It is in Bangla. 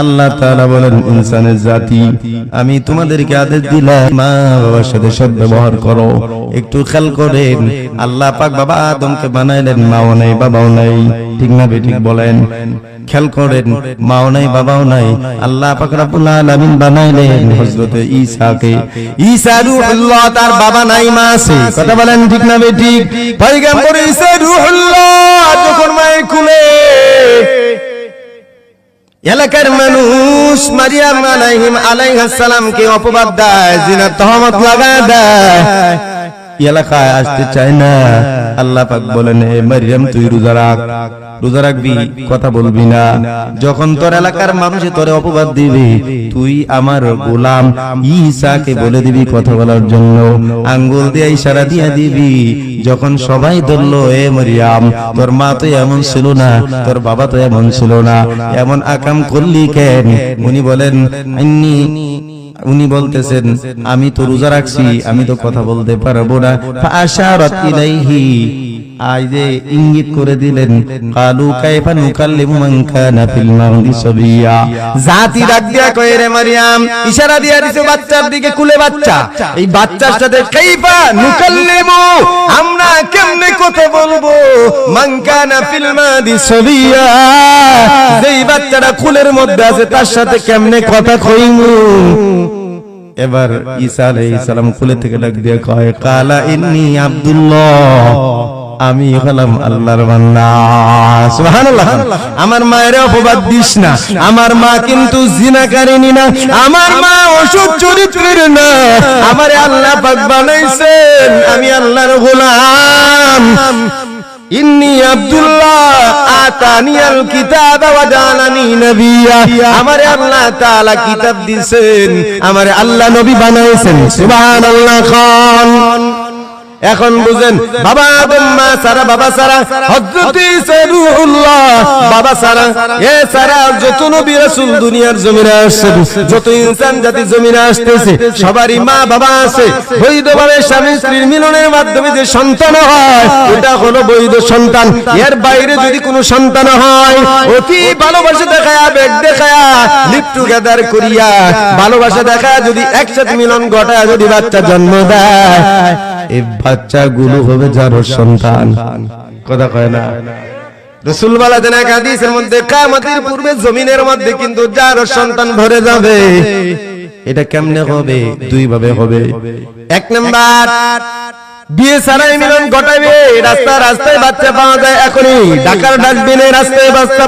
আল্লাহ তাআলা বলেন, ইনসানের জাতি, আমি তোমাদেরকে আদেশ দিলাম, মা বাবার সাথে সৎ ব্যবহার করো, একটু খেয়াল করেন, আল্লাহ পাক বাবা আদমকে বানাইলেন, মাও নাই, বাবাও নাই, ঠিক না ঠিক বলেন, খেয়াল করেন, মাও নাই, বাবাও নাই, আল্লাহ বানাইলেন ঈসাকে। ঈসা তার বাবা নাই মা আছে, কথা বলেন ঠিক না এলাকার মানুষ মারিয়াম আলাইহিম আলাইহিস সালামকে অপবাদ দেয় জিনা তহমত লাগা দেয়। এলাকায় আসতে চায় না। আল্লাহ পাক বলেন হে মারিয়াম, তুই রোজা রাখ। রোজা রাখবি, কথা বলবি না। যখন তোর এলাকার মানুষ তোরে অপবাদ দিবে, তুই আমার গোলাম। ঈসাকে বলে দিবি কথা বলার জন্য। আঙ্গুল দিয়ে ইশারা দিয়ে দিবি। যখন সবাই ধরলো, এ মরিয়াম, তোর মা তো এমন ছিল না, তোর বাবা তো এমন ছিল না। এমন আকাম করলি কেন? উনি বলেন উনি বলতেছেন, আমি তো রোজা রাখছি, আমি তো কথা বলতে পারব না। ফাশারাত ইলাইহি আই যে ইঙ্গিত করে দিলেন, কালু কাইফা নুকাল্লিমু মান কানা ফিল মাহদি সাবিয়া। জাতি কয়, রে মারিয়াম, ইশারা দিয়া দিছে বাচ্চার দিকে কুলে বাচ্চা। এই বাচ্চার সাথে কাইফা নুকাল্লিমু, আমরা কেমনে কথা বলব? মান কানা ফিল মাহদি সাবিয়া। যেই বাচ্চাটা কুলের মধ্যে আছে, তার সাথে কেমনে কথা কইমু? এবার ঈসা আলাইহিস সালাম কুলে থেকে ডাক দিয়ে কয়, কালা ইন্নি আব্দুল্লাহ, আমি হলাম আল্লাহর বান্দা। সুবহানাল্লাহ। আমার মায়ের অপবাদ দিস না। আমার মা কিন্তু জিনাকারিনী না। আমার মা অসুখ চরিত্রের না। আমারে আল্লাহ পাক বানাইছেন। আমি আল্লাহর গোলাম। ইন্নি আব্দুল্লাহ আতানিয়াল কিতাব ওয়া জালানি নবিয়া। আমারে আল্লাহ তাআলা কিতাব দিবেন আমারে আল্লাহ নবী বানাইছেন। সুবহানাল্লাহ খান। এখন বুঝেন বাবা আদম মা সারা বাবা সারা হযরত ঈসা রূহুল্লাহ বাবা সারা এ সারা যত নবী রাসূল দুনিয়ার জমিনে আসছে যত ইনসান জাতি জমিনে আসতেছে সবারই মা বাবা আছে বৈধভাবে স্বামী স্ত্রীর মিলনের মাধ্যমে যে সন্তান হয় এটা হলো বৈধ সন্তান। এর বাইরে যদি কোনো সন্তান হয় অতি ভালোবাসা দেখায় আবেগ দেখায় লিপ টুগেদার করিয়া ভালোবাসা দেখায় যদি একসাথে মিলন ঘটায় যদি বাচ্চা জন্ম দেয়। এই বাচ্চাগুলো হবে যার সন্তান। কথা কয় না? জমিনের মধ্যে কিন্তু যার ভরে যাবে, এটা কেমনে হবে? দুই ভাবে হবে। এক নাম্বার, বিয়ে মিলন রাস্তায় বাচ্চা পাওয়া যায় এখনই। ঢাকার ডাস্টবিনে রাস্তায় বাচ্চা